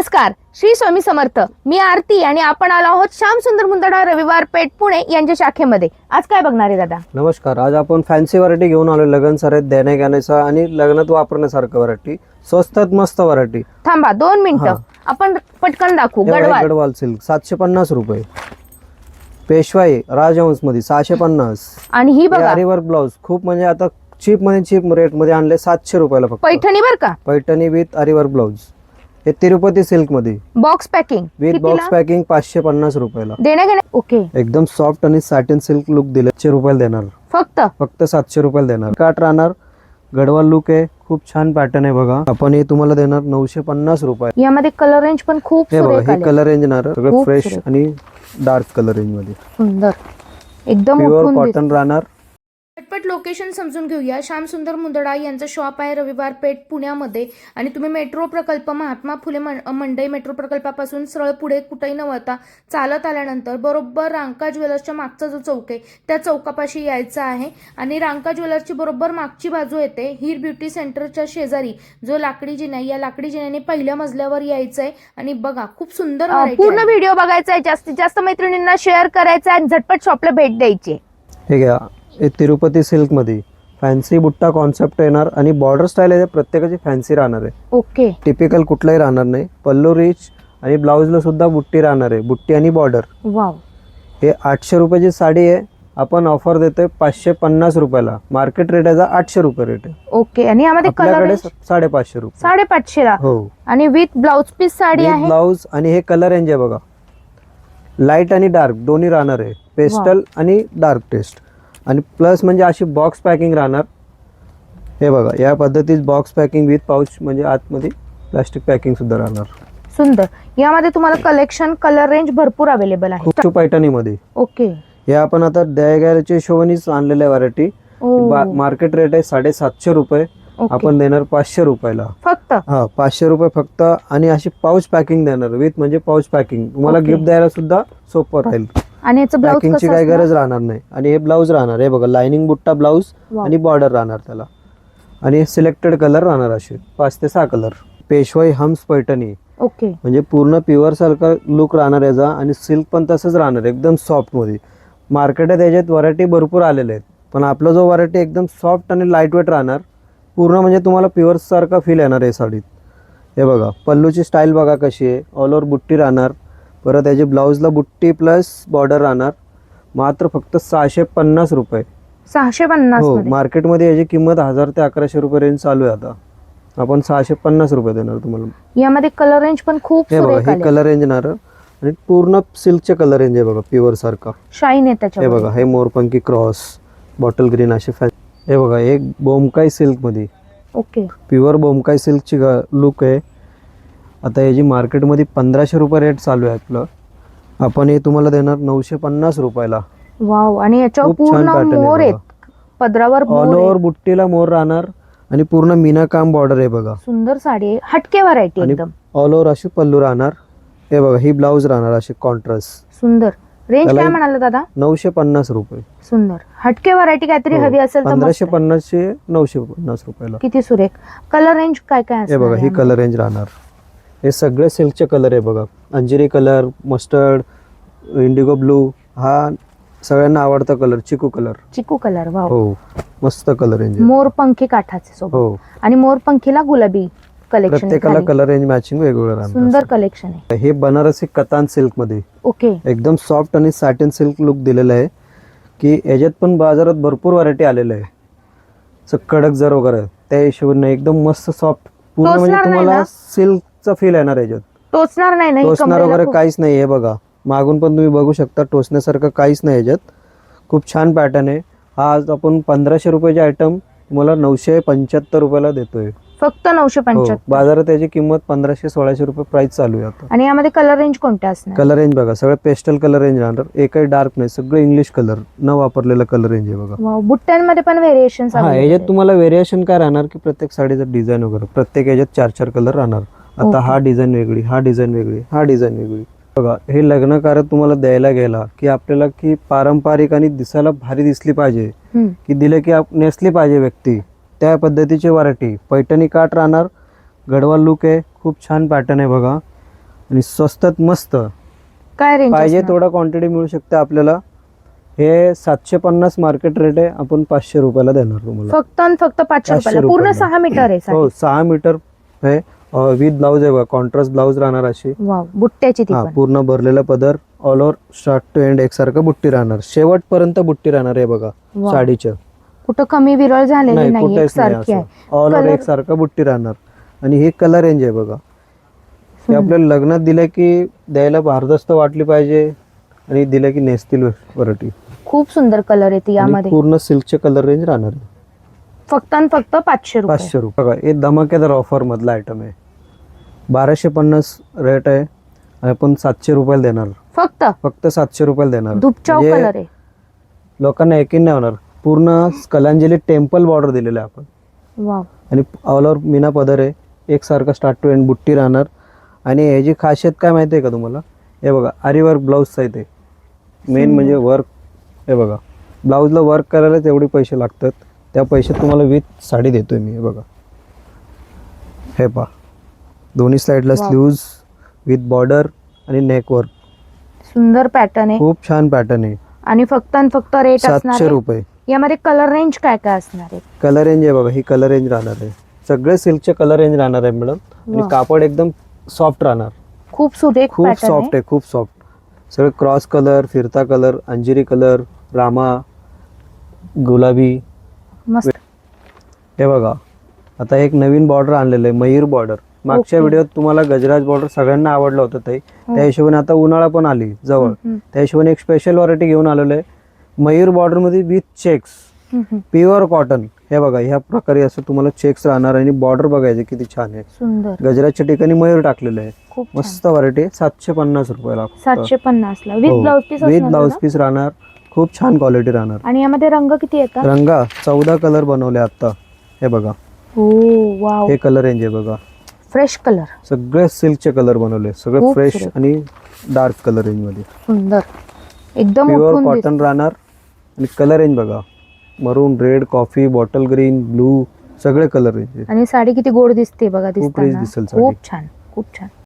नमस्कार. श्री स्वामी समर्थ. मी आरती आणि आपण आलो आहोत श्याम सुंदर मुंदडा रविवार पेठ पुणे यांच्या शाखेमध्ये. आज काय बघणार आहे दादा? नमस्कार. आज आपण फॅन्सी व्हरायटी घेऊन आलो. लग्न सराईत देण्या घेण्याचा आणि लग्नात वापरण्यासारखं व्हरायटी स्वस्तात मस्त व्हरायटी थांबा दोन मिनिटं. आपण पटकन दाखवू. गडवाल. गडवाल सिल्क सातशे पन्नास रुपये. पेशवाई राजहंसमध्ये सहाशे पन्नास. आणि ही बघा. ब्लाउज खूप म्हणजे आता चीपमध्ये चीप रेटमध्ये आणले सातशे रुपयाला फक्त. पैठणी बर का? पैठणी विथ आरीवर्क ब्लाउज हे तिरुपती सिल्कमध्ये box packing with box packing पाचशे पन्नास रुपयाला. देण्या घेण्या ओके. एकदम सॉफ्ट आणि सॅटिन सिल्क लुक दिले रुपयाला देणार. फक्त? फक्त सातशे रुपयाला देणार. काट राहणार. गडवाल लुक आहे. खूप छान पॅटर्न आहे बघा. आपण हे तुम्हाला देणार नऊशे पन्नास रुपये. यामध्ये कलर रेंज पण खूप हे बघा हे. कलर रेंज येणार. सगळं फ्रेश. आणि डार्क कलर रेंजमध्ये. सुंदर. एकदम प्युअर. कॉटन राहणार. पटपट लोकेशन समजून घेऊया. श्याम सुंदर मुंदडा यांचं शॉप आहे रविवार पेठ पुण्यामध्ये. आणि तुम्ही मेट्रो प्रकल्प महात्मा फुले मंडई मेट्रो प्रकल्पापासून सरळ पुढे कुठेही न वळता चालत आल्यानंतर बरोबर रांका ज्वेलर्सच्या मागचा जो चौक आहे त्या चौकापाशी यायचं आहे. आणि रांका ज्वेलर्सची बरोबर मागची बाजू येते हीर ब्युटी सेंटरच्या शेजारी जो लाकडी जिना आहे, या लाकडी जिन्याने पहिल्या मजल्यावर यायचं आहे आणि बघा खूप सुंदर पूर्ण व्हिडिओ बघायचा आहे जास्तीत जास्त मैत्रिणींना शेअर करायचा आणि झटपट शॉपला भेट द्यायची. हे घ्या हे तिरुपती सिल्कमध्ये फॅन्सी बुट्टा कॉन्सेप्ट येणार आणि बॉर्डर स्टाईल आहे प्रत्येकाची फॅन्सी राहणार आहे. ओके. टिपिकल कुठलाही राहणार नाही. पल्लू रिच आणि ब्लाऊजला सुद्धा बुट्टी राहणार आहे. बुट्टी आणि बॉर्डर वाव. हे आठशे रुपयाची साडी आहे. आपण ऑफर देतोय पाचशे पन्नास रुपयाला. मार्केट रेट याचा आठशे रुपये रेट आहे. ओके. आणि यामध्ये कलर आपल्याकडे साडेपाचशे रुपये. साडेपाचशे ला? हो. आणि विथ ब्लाउज पीस साडी आहे? ब्लाऊज आणि हे कलर रेंज आहे बघा. लाइट आणि डार्क दोन्ही राहणार आहे. पेस्टल आणि डार्क टेस्ट आणि प्लस म्हणजे अशी बॉक्स पॅकिंग राहणार. हे बघा या पद्धतीत बॉक्स पॅकिंग विथ पाऊच म्हणजे आतमध्ये प्लास्टिक पॅकिंग सुद्धा राहणार. सुंदर. यामध्ये तुम्हाला कलेक्शन कलर रेंज भरपूर अवेलेबल आहे. खूप पैठणीमध्ये. ओके. हे आपण आता द्यायगाच्या हिशोबानेच आणलेलं आहे व्हरायटी मार्केट रेट आहे साडेसातशे रुपये. आपण देणार पाचशे रुपयाला. फक्त? हा पाचशे रुपये फक्त आणि अशी पाऊच पॅकिंग देणार विथ म्हणजे पाऊच पॅकिंग. तुम्हाला. गिफ्ट द्यायला सुद्धा सोपं राहील. आणि याचं ब्लाउज पॅकिंगची काही गरज राहणार नाही. आणि हे ब्लाऊज राहणार हे बघा लाइनिंग बुट्टा ब्लाऊज. आणि बॉर्डर राहणार त्याला. आणि सिलेक्टेड कलर राहणार असे पाच ते सहा कलर पेशवाई हम्स पैठणी. ओके. म्हणजे पूर्ण प्युअर सारखा लुक राहणार याचा आणि सिल्क पण तसंच राहणार एकदम सॉफ्टमध्ये. मार्केटात याच्यात व्हरायटी भरपूर आलेल्या आहेत. पण आपला जो व्हरायटी एकदम सॉफ्ट आणि लाइट वेट राहणार पूर्ण म्हणजे तुम्हाला प्युअर सारखा फील येणार आहे साडीत. हे बघा पल्लूची स्टाईल बघा कशी आहे. ऑल ओव्हर बुट्टी राहणार. परत याची ब्लाऊजला बुट्टी प्लस बॉर्डर राहणार. मात्र फक्त सहाशे पन्नास रुपये. सहाशे पन्नास हो मध्ये? मार्केटमध्ये याची किंमत हजार ते अकराशे रुपये रेंज चालू आहे आता. आपण सहाशे पन्नास रुपये देणार तुम्हाला. यामध्ये कलर रेंज पण खूप हे बघा हे कलर रेंज येणार. आणि पूर्ण सिल्कचे कलर रेंज आहे बघा प्युअर सारखा. शाईन आहे हे त्याच्यावर बघा हे मोरपंकी क्रॉस बॉटल ग्रीन असे फॅन हे बघा एक बोमकाई सिल्कमध्ये ओके. प्युअर बोमकाई सिल्कची लुक आहे. आता याची मार्केटमध्ये पंधराशे रुपये रेट चालू आहे आपलं. आपण हे तुम्हाला देणार नऊशे पन्नास रुपयाला. वाव आणि याच्यावर खूप छान पूर्ण pattern आहे मोर बघा. आहेत. पदरावर ऑल मोर ओव्हर आहेत. बुट्टीला मोर राहणार आणि पूर्ण मीना काम बॉर्डर आहे बघा. सुंदर साडी आहे. हटके व्हरायटी आणि एकदम. ऑल ओव्हर अशी पल्लू राहणार. हे बघा ही ब्लाऊज राहणार अशी कॉन्ट्रास्ट सुंदर. रेंज काय म्हणाला दादा? नऊशे पन्नास रुपये. सुंदर. हटके व्हरायटी काहीतरी हो. हवी असेल तर पंधराशे मस्त. आहे. पन्नासशे नऊशे पन्नास रुपयाला. किती सुरेख. कलर रेंज काय काय हे बघा ही? कलर रेंज राहणार. हे सगळे सिल्कचे कलर आहे बघा. अंजिरी कलर मस्टर्ड इंडिगो ब्लू हा सगळ्यांना आवडता कलर चिकू कलर चिकू कलर वाव हो मस्त कलर रेंज आहे. मोर पंखी काठाचे सोबत. हो. आणि मोर पंखीला गुलाबी. कलेक्शन प्रत्येकाला कलर रेंज मॅचिंग वेगवेगळं सुंदर कलेक्शन आहे. हे बनारसी कतान सिल्कमध्ये. ओके एकदम सॉफ्ट आणि सॅटिन सिल्क लुक दिलेलं आहे. की याच्यात पण बाजारात भरपूर व्हरायटी आलेलं आहे. असं कडक जर वगैरे त्या हिशोबाने एकदम मस्त सॉफ्ट पूर्ण म्हणजे टोचणार नाही तुम्हाला ना? सिल्कचा फील येणार याच्यात. टोचणार नाही ना? ही टोचणार कमरेला वगैरे खूप- काहीच नाही आहे बघा. मागून पण तुम्ही बघू शकता टोचण्यासारखं काहीच नाही याच्यात. खूप छान पॅटर्न आहे. हा आज आपण पंधराशे रुपयाचे आयटम तुम्हाला नऊशे पंच्याहत्तर रुपयाला देतोय. फक्त नऊशे हो पंच्याहत्तर. बाजारात त्याची किंमत पंधराशे सोळाशे रुपये प्राइस चालू आहे आता. आणि यामध्ये कलर रेंज कोणते असणार? कलर रेंज बघा सगळे पेस्टल कलर रेंज राहणार. एकही डार्क नाही सगळं इंग्लिश कलर न वापरलेला कलर रेंज आहे बघा. बुट्ट्यांमध्ये पण व्हेरिएशन हा याच्यात तुम्हाला व्हेरिएशन काय राहणार की प्रत्येक साडीचं डिझाईन वगैरे प्रत्येक याच्यात चार चार कलर राहणार. आता. हा डिझाईन वेगळी हा डिझाईन वेगळी हा डिझाईन वेगळी. बघा हे लग्न कार्य तुम्हाला द्यायला गेला की आपल्याला की पारंपरिक आणि दिसायला भारी दिसली पाहिजे. की दिले की आप- नेसली पाहिजे व्यक्ती. त्या पद्धतीची व्हरायटी पैठणी काठ राहणार. गडवाल लुक आहे. खूप छान पॅटर्न आहे बघा. आणि स्वस्तात मस्त. काय रेंज पाहिजे थोडा क्वांटिटी मिळू शकते आपल्याला. हे सातशे पन्नास मार्केट रेट आहे. आपण पाचशे रुपयाला देणार तुम्हाला. फक्त आणि फक्त पाचशे रुपयाला. पूर्ण. सहा मीटर आहे हो सहा मीटर आहे विथ ब्लाऊज आहे बघा. कॉन्ट्रास्ट ब्लाऊज राहणार अशी. बुट्ट्याची हा पूर्ण भरलेला पदर. All over start to end एकसारखं बुट्टी राहणार. शेवटपर्यंत बुट्टी राहणार आहे बघा. साडीच्या कुठं कमी विरळ झालेली नाही नाही कुठेच नाही सारखी आहे. ऑल ओव्हर Color- एकसारखं बुट्टी राहणार. आणि ही कलर रेंज आहे बघा. हे आपल्याला लग्नात दिलं की द्यायला भारदस्त वाटली पाहिजे आणि दिलं की नेसतील वरटी खूप सुंदर कलर येते यामध्ये. पूर्ण सिल्कचे कलर रेंज राहणार. आहे. फक्त आणि फक्त पाचशे रुपये. पाचशे रुपये. बघा हे धमाकेदार ऑफर मधला आयटम आहे. बाराशे पन्नास रेट आहे. आणि आपण सातशे रुपयाला देणार. फक्त? फक्त सातशे रुपयाला देणार. धुपचाव म्हणजे कलर आहे. लोकांना यकीन नाही होणार. पूर्ण कलांजली टेम्पल बॉर्डर दिलेलं आहे आपण. वाव. आणि ऑल ओव्हर मीना पदर आहे. एकसारखं स्टार्ट टू एंड बुट्टी राहणार. आणि ह्याची खासियत काय माहिती आहे का तुम्हाला? हे बघा आरी वर्क ब्लाऊजचं ते मेन म्हणजे वर्क हे बघा. ब्लाऊजला वर्क करायला तेवढे पैसे लागतात. त्या पैशात तुम्हाला विथ साडी देतोय मी हे बघा. हे पहा. दोन्ही साईडला. स्लीव्ज विथ बॉर्डर आणि नेक वर्क सुंदर पॅटर्न आहे. खूप छान पॅटर्न आहे. आणि फक्त आणि फक्त रेट सातशे. रुपये. यामध्ये कलर रेंज काय काय असणार आहे? कलर रेंज आहे बघा ही कलर रेंज राहणार आहे. सगळे सिल्कचे कलर रेंज राहणार आहे मॅडम आणि वा. कापड एकदम सॉफ्ट राहणार. खूप सुरेख खूप सॉफ्ट आहे. खूप सॉफ्ट सगळे क्रॉस कलर फिरता कलर अंजिरी कलर रामा गुलाबी. मस्त. हे बघा आता एक नवीन बॉर्डर आणलेलं आहे मयूर बॉर्डर मागच्या. व्हिडिओत तुम्हाला गजराज बॉर्डर सगळ्यांना आवडलं होतं ताई. त्या हिशोबाने आता उन्हाळा पण आली जवळ. हम्म, त्या हिशोबाने एक स्पेशल व्हरायटी घेऊन आलेलो आहे. मयूर बॉर्डरमध्ये विथ चेक्स. प्युअर कॉटन हे बघा ह्या प्रकारे असं तुम्हाला चेक्स राहणार आणि बॉर्डर बघायचे किती छान आहे. सुंदर. गजराच्या ठिकाणी मयूर टाकलेलं आहे. मस्त व्हरायटी सातशे पन्नास रुपयाला. सातशे पन्नास विथ. ब्लाउज पीस राहणार. खूप छान क्वालिटी राहणार. आणि यामध्ये रंग किती येतात रंगा चौदा कलर बनवले आता. हे बघा. हो हे कलर रेंज आहे बघा. फ्रेश कलर सगळे सिल्कचे कलर बनवले. सगळे फ्रेश. आणि डार्क कलर रेंजमध्ये. सुंदर. एकदम प्युअर. कॉटन राहणार. आणि कलर रेंज बघा. Maroon red coffee bottle green blue सगळे कलर रेंज आणि साडी किती गोड दिसते बघा खूप दिसताना. दिसेल साडी. खूप छान खूप छान.